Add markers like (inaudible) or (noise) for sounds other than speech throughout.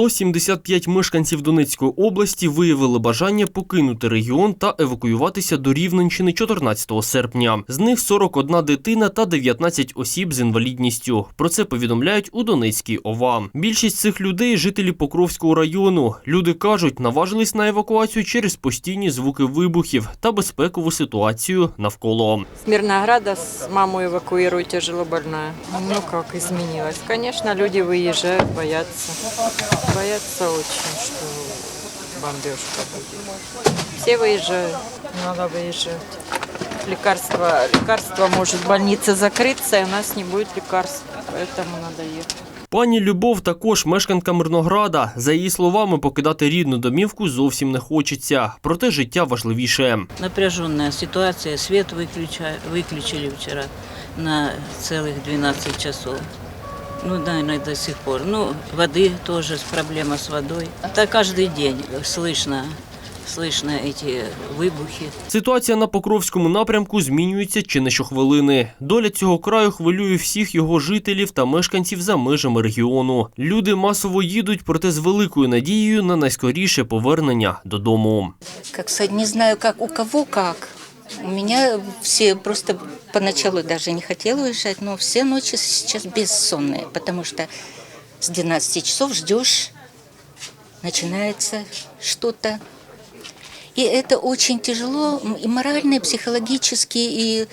175 мешканців Донецької області виявили бажання покинути регіон та евакуюватися до Рівненщини 14 серпня. З них 41 дитина та 19 осіб з інвалідністю. Про це повідомляють у Донецькій ОВА. Більшість цих людей жителі Покровського району. Люди кажуть, наважились на евакуацію через постійні звуки вибухів та безпекову ситуацію навколо. С Мирнограда с мамой эвакуирую тяжело больная. Ну как изменилось. Конечно, люди выезжают, боятся. Боятся очень, что бомбежка будет. Все выезжают, надо выезжать. Лекарства, лекарства может больница закрыться, и у нас не будет лекарств, поэтому надо ехать. Пані Любов також мешканка Мирнограда. За її словами, покидати рідну домівку зовсім не хочеться. Проте життя важливіше. Напряженная ситуация. Свет выключа- выключили вчера на целых 12 часов. Ну, наверное, до сих пор. Ну, воды тоже с- проблема с водой. Так каждый день слышно, слышно эти выбухи. Ситуація на Покровському напрямку змінюється чи не щохвилини. Доля цього краю хвилює всіх його жителів та мешканців за межами регіону. Люди масово їдуть, проте з великою надією на найскоріше повернення додому. Как сказать, не знаю, как у кого как. У меня все просто поначалу даже не хотела уезжать, но все ночи сейчас бессонные, потому что с 12 часов ждешь, начинается что-то. И это очень тяжело и морально, и психологически, и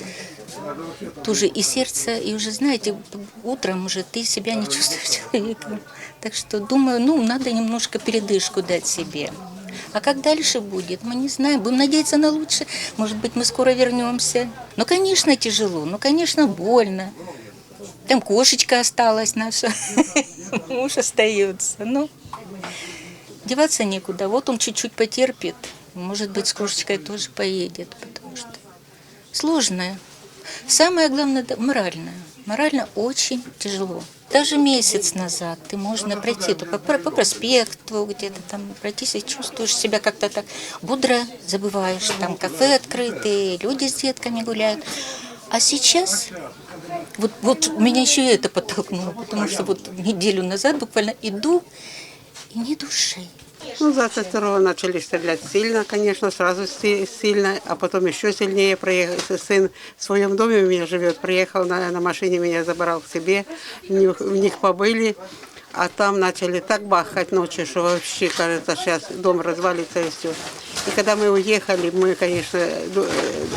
тоже и сердце, и уже, знаете, утром уже ты себя не (laughs) чувствуешь человеком. Так что думаю, ну, надо немножко передышку дать себе. А как дальше будет, мы не знаем. Будем надеяться на лучшее. Может быть, мы скоро вернемся. Ну, конечно, тяжело, ну, конечно, больно. Там кошечка осталась наша, (laughs) муж остается. Ну, деваться некуда. Вот он чуть-чуть потерпит. Может быть, с кошечкой тоже поедет, потому что сложное. Самое главное, да, морально. Морально очень тяжело. Даже месяц назад ты можно пройти только по, по проспекту где-то там пройтись и чувствуешь себя как-то так бодро, забываешь, там кафе открытые, люди с детками гуляют. А сейчас вот, вот меня еще это подтолкнуло, потому что вот неделю назад буквально иду и ни души. Ну, 22-го начали стрелять сильно, конечно, сразу си- сильно, а потом еще сильнее проехал. Сын в своем доме у меня живет, приехал на, на машине, меня забрал к себе, в них, в них побыли, а там начали так бахать ночью, что вообще, кажется, сейчас дом развалится и все. И когда мы уехали, мы, конечно, э,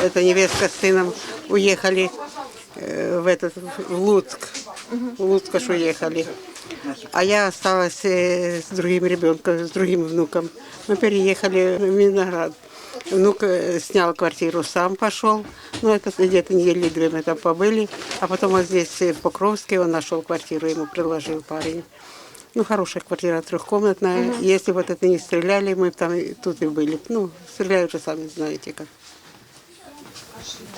эта невестка с сыном уехали э, в этот в Луцк, в Луцк аж уехали. А я осталась с другим ребенком, с другим внуком. Мы переехали в Миноград. Внук снял квартиру, сам пошел. Ну, это где-то недели две мы там побыли. А потом вот здесь, э, в Покровске, он нашел квартиру, ему предложил парень. Ну, хорошая квартира, трехкомнатная. Если вот это не стреляли, мы там тут и были. Ну, стреляют же, сами знаете как.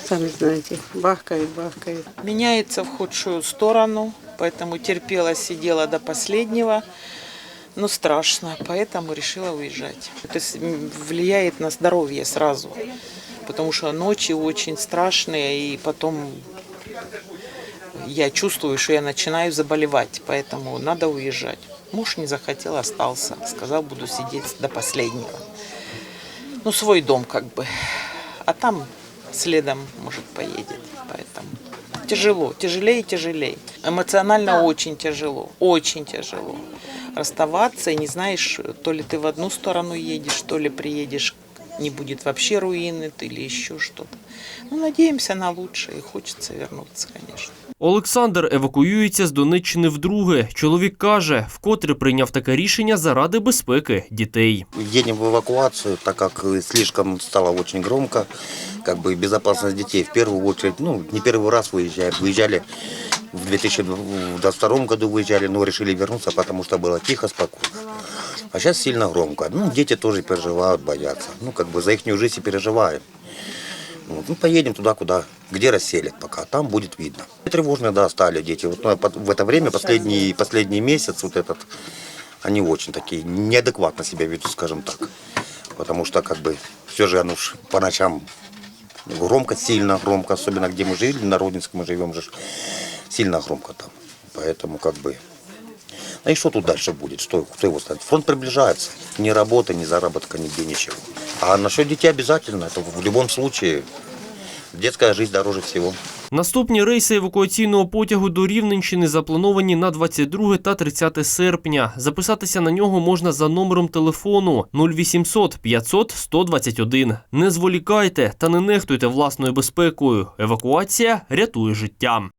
Сами знаете, бахкает, бахкает. меняется в худшую сторону, поэтому терпела, сидела до последнего. Но страшно, поэтому решила уезжать. То есть м, влияет на здоровье сразу, потому что ночи очень страшные, и потом я чувствую, что я начинаю заболевать, поэтому надо уезжать. Муж не захотел, остался, сказал, буду сидеть до последнего. Ну, свой дом как бы. А там следом, может, поедет. Поэтому тяжело, тяжелее и тяжелее. Эмоционально очень тяжело, очень тяжело. Расставаться и не знаешь, то ли ты в одну сторону едешь, то ли приедешь, не будет вообще руины или еще что-то. Ну, надеемся на лучшее и хочется вернуться, конечно. Олександр евакуюється з Донеччини вдруге. Чоловік каже, вкотре прийняв таке рішення заради безпеки дітей. Едем в эвакуацию, так как э, слишком стало очень громко. Как бы безопасность детей в первую очередь, ну, не первый раз выезжаем. Выезжали в 2022 году, выезжали, но решили вернуться, потому что было тихо, спокойно. А сейчас сильно громко. Ну, дети тоже переживают, боятся. Ну, как бы за их жизнь и переживаем. Вот, ну, поедем туда, куда, где расселят пока, там будет видно. Тревожные, да, стали дети. Вот, ну, в это время, последний, последний месяц, вот этот, они очень такие неадекватно себя ведут, скажем так. Потому что, как бы, все же ж по ночам громко, сильно громко, особенно где мы жили, на Родинске мы живем же, сильно громко там. Поэтому, как бы, А и что тут дальше будет? Что, кто его знает? Фронт приближается. Ни работы, ни заработка, нигде ничего. А насчет детей обязательно. Это в любом случае детская жизнь дороже всего. Наступні рейси евакуаційного потягу до Рівненщини заплановані на 22 та 30 серпня. Записатися на нього можна за номером телефону 0800 500 121. Не зволікайте та не нехтуйте власною безпекою. Евакуація рятує життя.